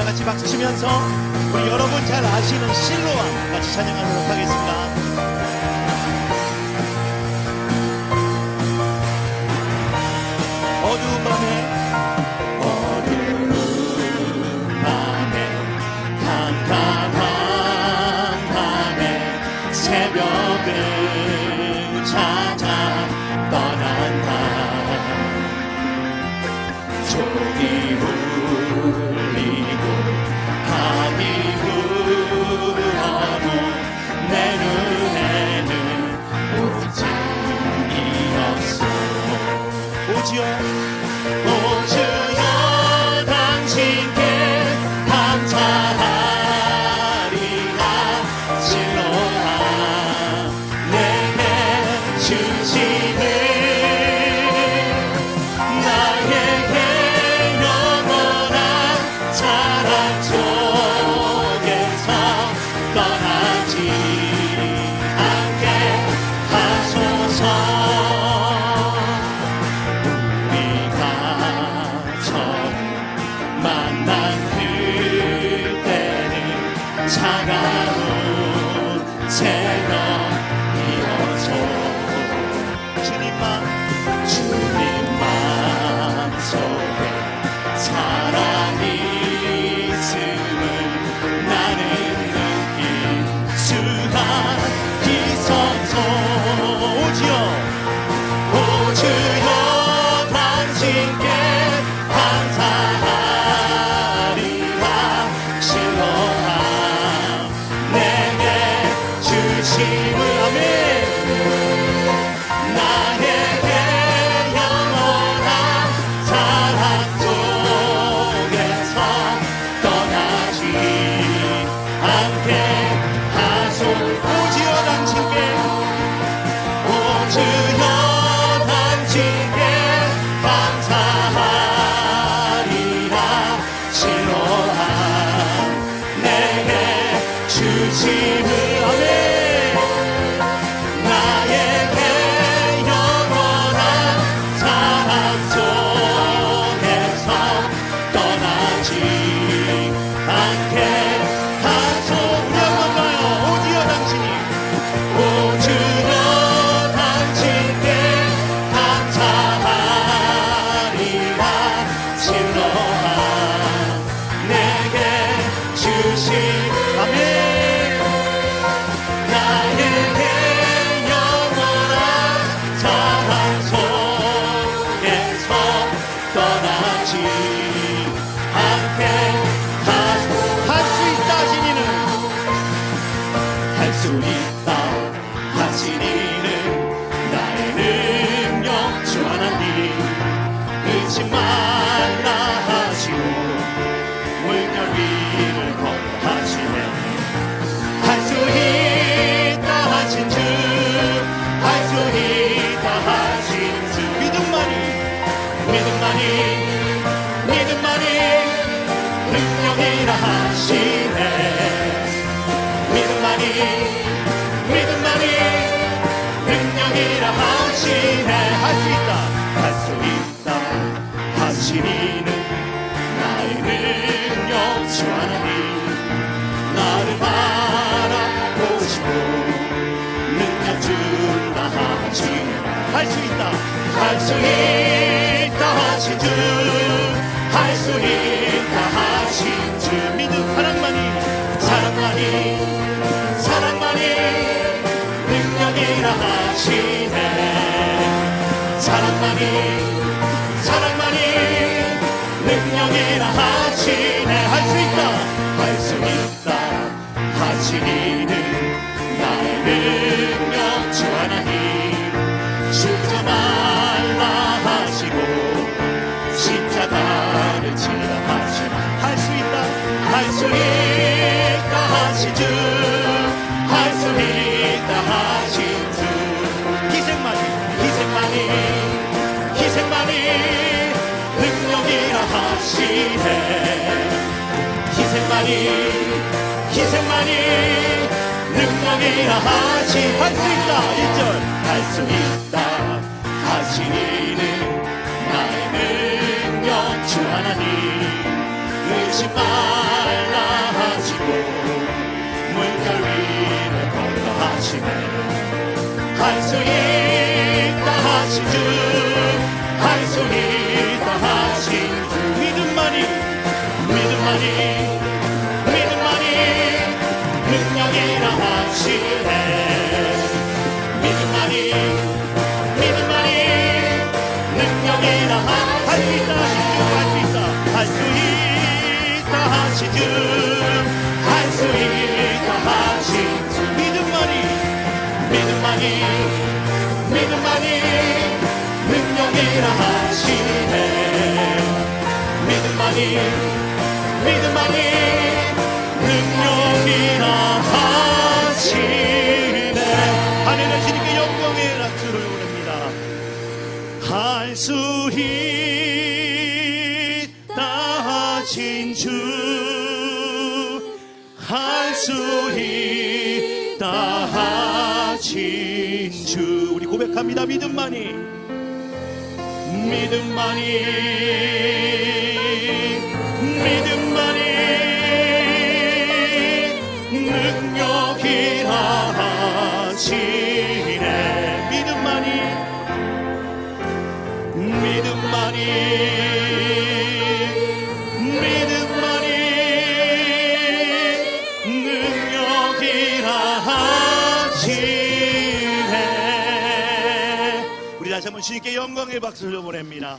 우리 같이 박수 치면서 우리 여러분 잘 아시는 실로와 같이 찬양하도록 하겠습니다. 어두운 밤에 만난 그때는 차가운 새벽이어서 주님만 주님만 속에 사랑이 있음을 나는 느낄 수가 있어서 주심 할 수 있다. 할 수 있다 하신 주 할 수 있다 하신 주. 믿음 사랑만이 사랑만이 사랑만이 능력이라 하시네. 사랑만이 사랑만이 능력이라 하시네. 할 수 있다. 할 수 있다. 하시니는 하시나 할수 있다. 할 수 있다 하신 주할 수 있다 하신 주. 희생만이 희생만이 희생만이 능력이라 하시네. 희생만이 희생만이 능력이라 하시 할 수 있다. 1절. 할 수 있다. 하시니는 나의 능 력주 하나님 의심 마 물결 위를 걸어 하시네. 할수 있다 하신 주할 수 있다 하신 주. 믿음만이 믿음만이 믿음만이 능력이라 하시네. 믿음만이 믿음만이 능력이라 할수 주 할 수 있다 하신 주할 수 있다 하신 주 믿음만이 믿음만이 믿음만이 능력이라 하시네. 믿음만이 믿음만이 능력이라 하시네. 하늘의 주님께 영광의 낙주를 올립니다. 할 수 있다 하신 주 할 수 있다 하신 주. 우리 고백합니다. 믿음만이 믿음만이 주님께 영광의 박수를 보냅니다